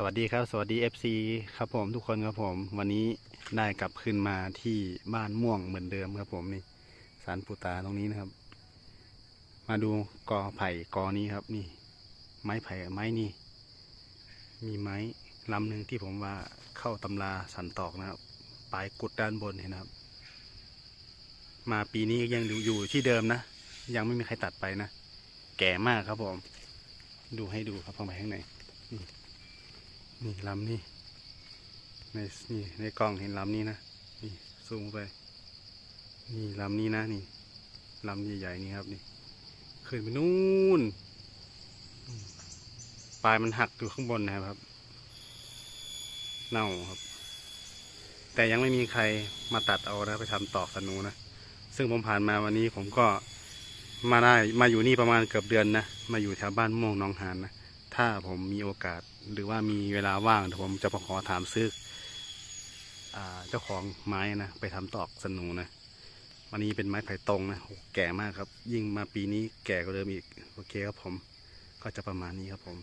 สวัสดีครับ สวัสดี FC ครับผมทุกคนครับผม วันนี้ได้กลับขึ้นมาที่บ้านม่วงเหมือนเดิมครับผมนี่สารปูตาตรงนี้นะครับ มาดูกอไผ่กอนี้ครับ นี่ ไม้ไผ่ไม้นี่ มีไม้ลำหนึ่งที่ผมว่าเข้าตำราสันตอกนะครับปลายกุดด้านบนเห็นครับ มาปีนี้ยังอยู่อยู่ที่เดิมนะ ยังไม่มีใครตัดไปนะ แก่มากครับผม ดูให้ดูครับเข้าไปข้างในนี่ ลำนี่ในนี่ในกล้องเห็นลำนี้นะนี่ซูมไปนี่ลำนี้นะนี่ลำใหญ่ๆนี่ครับนี่ขึ้นไปนู่นปลายมันหักอยู่ข้างบนนะครับ เน่าครับ แต่ยังไม่มีใครมาตัดเอานะไปทำตอกสนูนะซึ่งผมผ่านมาวันนี้ผมก็มาได้มาอยู่นี่ประมาณเกือบเดือนนะมาอยู่แถวบ้านม่วงหนองหานนะ ถ้าผมมีโอกาสหรือว่ามีเวลาว่างผมจะมาขอถามซื้ออเจ้าของไม้นะ ไปทำตอกสนูนะวันนี้เป็นไม้ไผ่ตรงนะโหแก่มากครับ ยิ่งมาปีนี้แก่กว่าเดิมอีก โอเคครับผม ก็จะประมาณนี้ครับผม